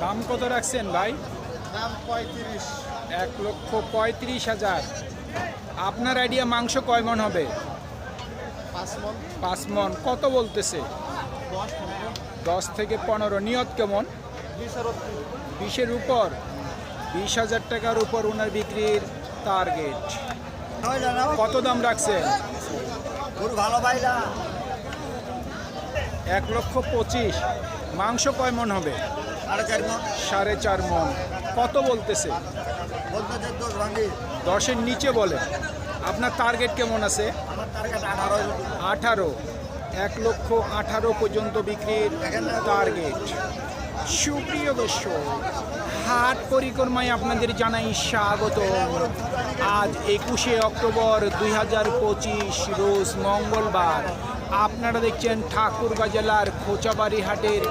দাম কত রাখছেন ভাই? দাম পঁয়ত্রিশ। এক লক্ষ পঁয়ত্রিশ হাজার। আপনার আইডিয়া মাংস কয় মন হবে? পাঁচ মন। কত বলতেছে? দশ থেকে পনেরো। নিয়ত কেমন? বিশের উপর। বিশ হাজার টাকার উপর ওনার বিক্রির টার্গেট কত দাম রাখছেন? ভালো পাইলা। এক লক্ষ পঁচিশ। মাংস কয় মন হবে? সাড়ে চার মন। কত বলতেছে? দশের নিচে বলে। আপনার টার্গেট কেমন আছে? আঠারো। আঠারো। এক লক্ষ আঠারো পর্যন্ত বিক্রির টার্গেট সুপ্রিয় দর্শক হাট পরিক্রমায় আপনাদের জানাই স্বাগত। আজ একুশে অক্টোবর দুই হাজার পঁচিশ রোজ মঙ্গলবার। আপনারা দেখছেন ঠাকুরগাঁ জেলার খোঁচাবাড়ি হাটের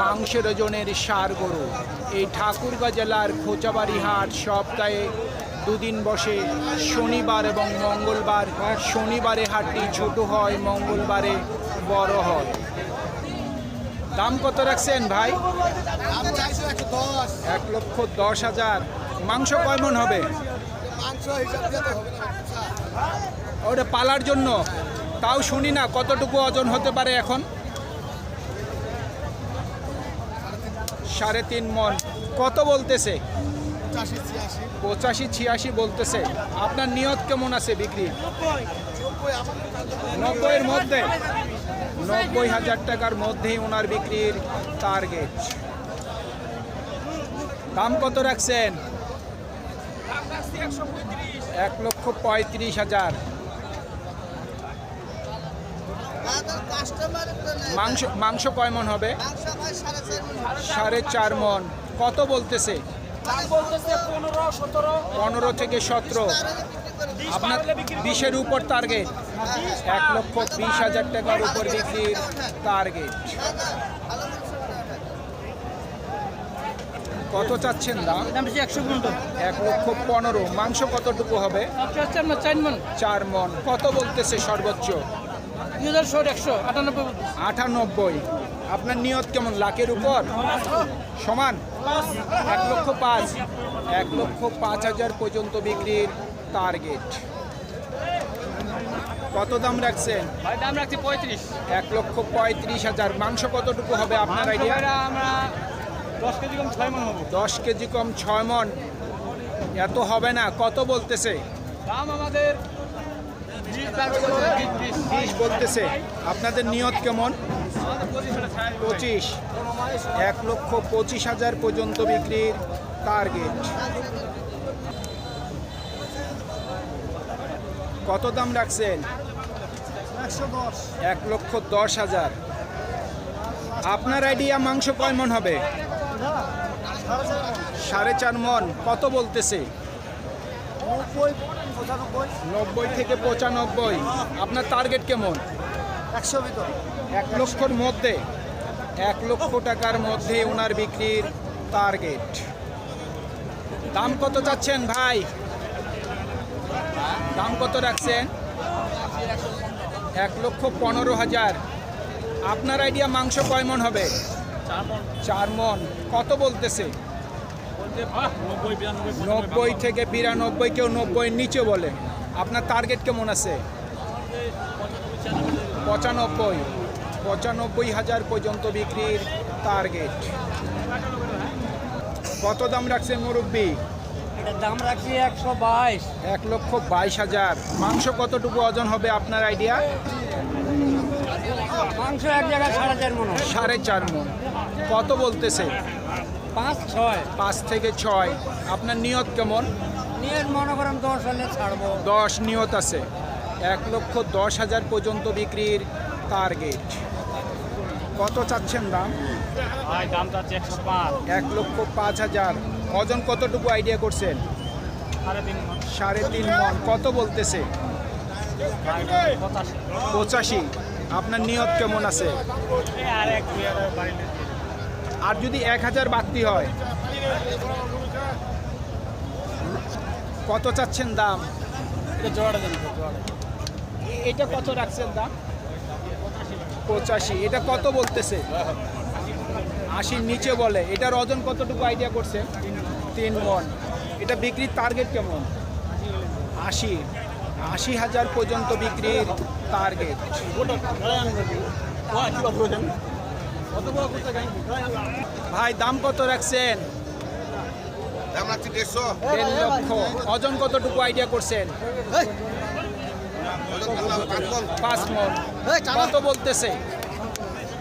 মাংসের ওজনের সার গরু। এই ঠাকুরগাঁ জেলার খোঁচাবাড়ি হাট সপ্তাহে দুদিন বসে। শনিবার এবং মঙ্গলবার, শনিবারে হাটটি ছোট হয়, মঙ্গলবারে বড় হয়। দাম কত রাখছেন ভাই? এক লক্ষ দশ হাজার। মাংস কয় মন হবে? ওটা পালার জন্য। তাও শুনি না কতটুকু ওজন হতে পারে এখন? সাড়ে তিন মন। কত বলতেছে? পঁচাশি ছিয়াশি। বলতেছে। আপনার নিয়ত কেমন আছে বিক্রি? নব্বইয়ের মধ্যে? নব্বই হাজার টাকার মধ্যেই ওনার বিক্রির টার্গেট দাম কত রাখছেন? এক লক্ষ পঁয়ত্রিশ হাজার। মাংস মাংস কয় মন হবে? সাড়ে চার মন। কত বলতেছে? পনেরো থেকে সতেরো। আপনার বিশের উপর টার্গেট এক লক্ষ বিশ হাজার টাকার উপর বিক্রির টার্গেট কত চাচ্ছেন দাম? একশো এক লক্ষ পনেরো। মাংস কতটুকু হবে? চার মন। চার মন। কত বলতেছে সর্বোচ্চ? দুই হাজার একশো। আটানব্বই আটানব্বই। আপনার নিয়ত কেমন? লাখের উপর? সমান? এক লক্ষ পাঁচ। এক লক্ষ পাঁচ হাজার পর্যন্ত বিক্রির টার্গেট কত দাম রাখছেন? দাম রাখছি পঁয়ত্রিশ। এক লক্ষ পঁয়ত্রিশ হাজার। মাংস কতটুকু হবে আপনার আইডিয়া আমরা দশ কেজি কম ছয় মন হব। দশ কেজি কম ছয় মন। এত হবে না। কত বলতেছে? দাম আমাদের বিশ বলতেছে। আপনাদের নিয়ত কেমন? পঁচিশ। এক লক্ষ পঁচিশ হাজার পর্যন্ত বিক্রির টার্গেট কত দাম রাখছেন? এক লক্ষ দশ হাজার। আপনার আইডিয়া মাংস কয় মন হবে? সাড়ে চার মন। কত বলতেছে? নব্বই থেকে পঁচানব্বই। আপনার টার্গেট কেমন? একশো ভিতর। এক লক্ষর মধ্যে এক লক্ষ টাকার মধ্যে ওনার বিক্রির টার্গেট। দাম কত চাচ্ছেন ভাই? দাম কত রাখছেন? এক লক্ষ পনেরো হাজার। আপনার আইডিয়া মাংস কয় মন হবে? চার মন। কত বলতেছে? নব্বই নব্বই থেকে বিরানব্বই কেউ নব্বই নিচে বলে। আপনার টার্গেট কেমন আছে? পঁচানব্বই। পঁচানব্বই হাজার পর্যন্ত বিক্রির টার্গেট কত দাম রাখছে মুরব্বী? দাম রাখছি একশো বাইশ। এক লক্ষ বাইশ হাজার। মাংস কতটুকু ওজন হবে আপনার আইডিয়া মাংস এক জায়গায় সাড়ে চার মন। সাড়ে চার মন। কত বলতেছে? পাঁচ ছয়। পাঁচ থেকে ছয়। আপনার নিয়ত কেমন? নিয়ত মনে করেন দশ হলে ছাড়বো। দশ নিয়ত আছে। এক লক্ষ দশ হাজার পর্যন্ত বিক্রির টার্গেট কত চাচ্ছেন দাম? দাম চাচ্ছে একশো পাঁচ। এক লক্ষ পাঁচ হাজার। ওজন কতটুকু আইডিয়া করছেন? সাড়ে তিন মন। কত বলতেছে? পঁচাশি। আপনার নিয়ত কেমন আছে? আর যদি এক হাজার বাড়তি হয়? কত চাচ্ছেন দাম? এটা কত রাখছেন দাম? পঁচাশি। এটা কত বলতেছে? আশির নিচে বলে। এটার ওজন কতটুকু আইডিয়া করছে? তিন মন। এটা বিক্রির টার্গেট কেমন? আশি। আশি হাজার পর্যন্ত বিক্রির টার্গেট ভাই দাম কত রাখছেন? দেড়শো। দেড় লক্ষ। ওজন কতটুকু আইডিয়া করছেন? পাঁচ মন। কত বলতেছে।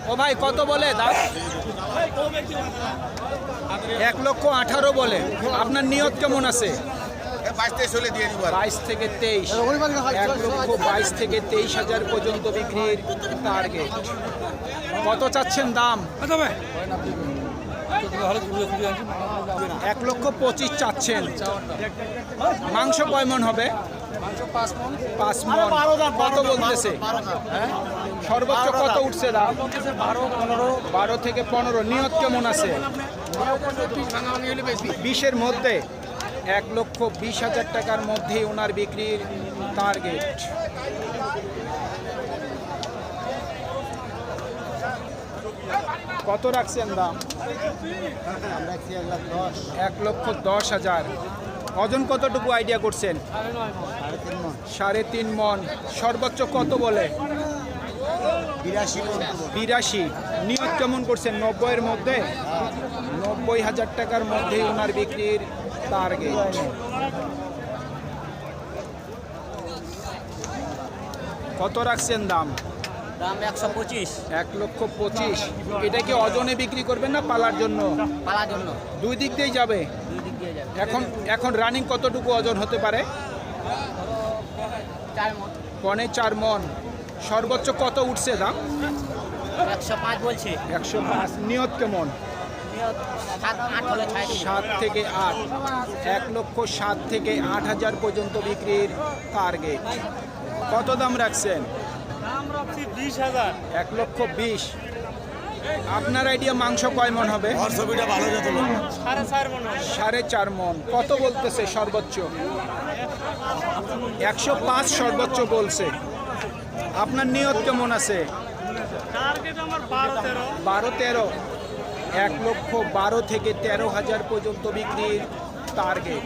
ও ভাই কত বলে দাম? এক লক্ষ আঠারো বলে। আপনার নিয়ত কেমন আছে? বাইশ থেকে তেইশ। এক লক্ষ বাইশ থেকে তেইশ হাজার পর্যন্ত বিক্রির টার্গেট কত চাচ্ছেন দাম? এক লক্ষ পঁচিশ চাচ্ছেন। মাংস কয় মন হবে? পাঁচ মন কত বলতেছে? সর্বোচ্চ কত উঠছে দাম? বারো থেকে পনেরো নিয়ত কেমন আছে? বিশের মধ্যে এক লক্ষ বিশ হাজার টাকার মধ্যে ওনার বিক্রির টার্গেট কত রাখছেন দাম? এক লক্ষ দশ হাজার। ওজন কতটুকু আইডিয়া করছেন? সাড়ে তিন মন। সর্বোচ্চ কত বলে? বিরাশি নিয়োগ কেমন করছেন? নব্বইয়ের মধ্যে? নব্বই হাজার টাকার মধ্যে ওনার বিক্রির টার্গেট কত রাখছেন দাম? দাম একশো পঁচিশ। এক লক্ষ পঁচিশ। এটা কি ওজনে বিক্রি করবেন না পালার জন্য? পালার জন্য। দুই দিক দিয়েই যাবে দুই দিক দিয়ে যাবে? এখন এখন রানিং কতটুকু ওজন হতে পারে? চার মন। পনে চার মন। সর্বোচ্চ কত উঠছে দাম? একশো পাঁচ বলছে। একশো পাঁচ। নিয়ত কেমন? সাত থেকে আট। এক লক্ষ সাত থেকে আট হাজার পর্যন্ত বিক্রির টার্গেট কত দাম রাখছেন? এক লক্ষ বিশ। আপনার আইডিয়া মাংস কয় মন হবে? সাড়ে চার মন কত বলতেছে সর্বোচ্চ? একশো পাঁচ সর্বোচ্চ বলছে। আপনার নিয়ত কেমন আছে? বারো তেরো। এক লক্ষ বারো থেকে তেরো হাজার পর্যন্ত বিক্রির টার্গেট